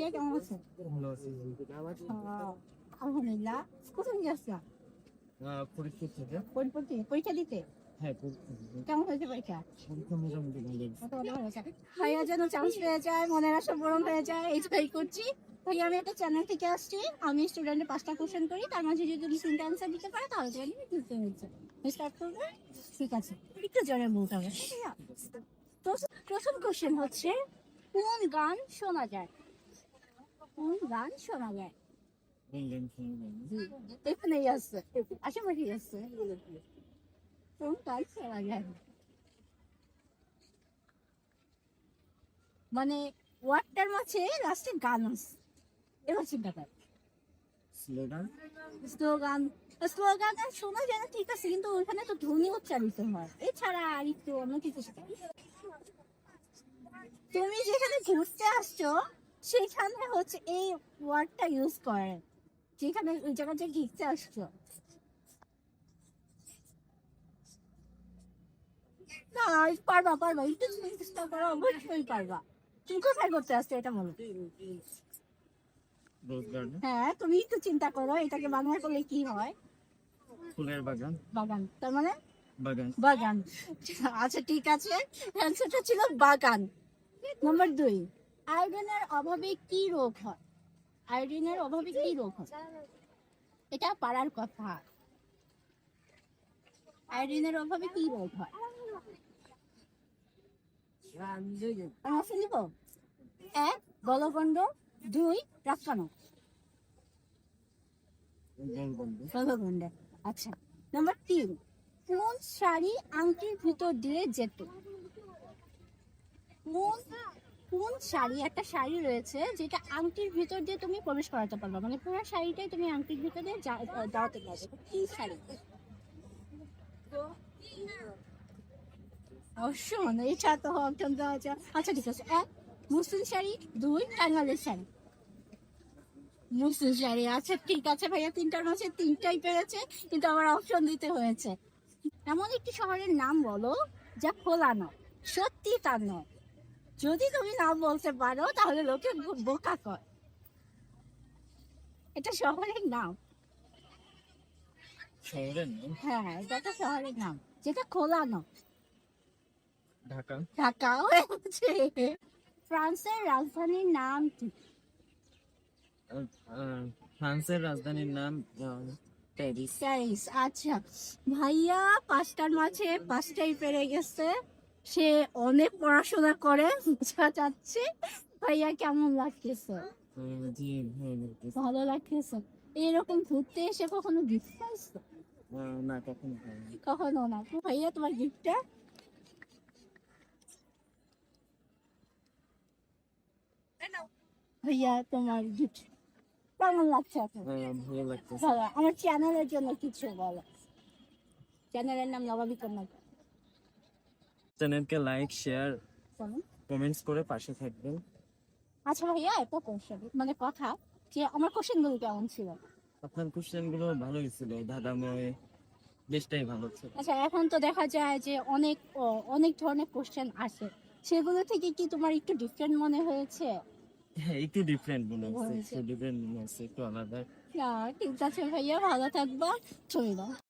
ভাইয়া কেমন আছে ভালো আছি আলহামদুলিল্লাহ কোথায় যাচ্ছ পরীক্ষা থেকে পরীক্ষা পরীক্ষা দিতে হ্যাঁ কেমন হয়েছে পরীক্ষা পরীক্ষা মোটামুটি ভালো হয়েছে। কতটা ভালো হয়েছে? ভাইয়া যেন চান্স পেয়ে যায় মনের আশা পূরণ হয়ে যায় এই ট্রাই করছি ভাইয়া আমি একটা চ্যানেল থেকে আসছি আমি স্টুডেন্টের পাঁচটা কোশ্চেন করি তার মাঝে যদি তুমি তিনটা অ্যান্সার দিতে পারো তাহলে তুমি দিতে হচ্ছে স্টার্ট করবে ঠিক আছে একটু জোরে বলতে হবে তো প্রথম কোশ্চেন হচ্ছে কোন গান শোনা যায় কোন গান শোনা যায় এখানেই আছে আশেপাশেই আছে কোন গান শোনা যায় মানে ওয়ার্ডটার মাঝে লাস্টে গান এবার চিন্তা কর স্লোগান স্লোগান স্লোগান শোনা যায় না ঠিক আছে কিন্তু ওইখানে তো ধ্বনি উচ্চারিত হয় এছাড়া আর একটু অন্য কিছু তুমি যেখানে ঘুরতে আসছো সেখানে হচ্ছে এই ওয়ার্ডটা ইউজ করে। যেখানে ওই জায়গায় যে ঘুরতে আসছো। না পারবা পারবা। একটু চেষ্টা করো অবশ্যই পারবা। তুমি কোথায় করতে আসছো এটা বলো। হ্যাঁ তুমি একটু চিন্তা করো এটাকে বাংলা করলে কি হয়? ফুলের বাগান। বাগান তার মানে? বাগান। বাগান। আচ্ছা ঠিক আছে। অ্যান্সারটা ছিল বাগান। নাম্বার দুই। আয়োডিনের অভাবে কি রোগ হয়? আয়োডিনের অভাবে কি রোগ হয়? এটা পারার কথা। আয়োডিনের অভাবে কি রোগ হয়? এক দুই আচ্ছা। নাম্বার তিন কোন শাড়ি আংটির ভিতর দিয়ে যেত? কোন কোন শাড়ি, একটা শাড়ি রয়েছে যেটা আংটির ভিতর দিয়ে তুমি প্রবেশ করাতে পারবে। মানে পুরো শাড়িটাই তুমি আংটির ভিতরে যা- যাওয়াতে পারবে। কি শাড়ি? অবশ্যই মানে এটা তো অপশন দেওয়া যায় আচ্ছা ঠিক আছে। এক, মুসলিম শাড়ি। দুই টাঙ্গালের শাড়ি। মুসলিম শাড়ি আচ্ছা ঠিক আছে ভাইয়া তিনটার মাঝে তিনটাই পেরেছে, কিন্তু আমার অপশন দিতে হয়েছে। এমন একটি শহরের নাম বলো যা খোলা নয় সত্যি তার নয়। যদি তুমি নাম বলতে পারো তাহলে লোকে বোকা কয়। এটা শহরের নাম। শহরের নাম? হ্যাঁ এটা একটা শহরের নাম। যেটা খোলা নয় ঢাকা ঢাকা হয়েছে ফ্রান্সের রাজধানীর নাম কি? ফ্রান্সের রাজধানীর নাম প্যারিস। প্যারিস আচ্ছা। ভাইয়া পাঁচটার মাঝে পাঁচটাই পেরে গেছে সে অনেক পড়াশোনা করে ভাইয়া, কেমন লাগতেছে? ভালো লাগতেছে। এরকম ঘুরতে এসে কখনো গিফট পাইছো? কখনো না। ভাইয়া, তোমার গিফটটা ভাইয়া, তোমার গিফট কেমন লাগছে আমার চ্যানেলের জন্য কিছু বলো। চ্যানেলের নাম নবাবী চ্যানেলকে লাইক শেয়ার কমেন্টস করে পাশে থাকবেন। আচ্ছা ভাইয়া একটা কোশ্চেন মানে কথা যে আমার কোশ্চেনগুলো কেমন ছিল? আপনার কোশ্চেনগুলো ভালোই ছিল ধাঁধাময় বেশটাই ভালো ছিল। আচ্ছা এখন তো দেখা যায় যে অনেক অনেক ধরনের কোশ্চেন আসে। সেগুলো থেকে কি তোমার একটু ডিফারেন্ট মনে হয়েছে? হ্যাঁ একটু ডিফারেন্ট মনে হচ্ছে হয়েছে। একটু ডিফারেন্ট মনে হচ্ছে একটু আলাদা। না ঠিক আছে ভাইয়া ভালো থাকবা। দাও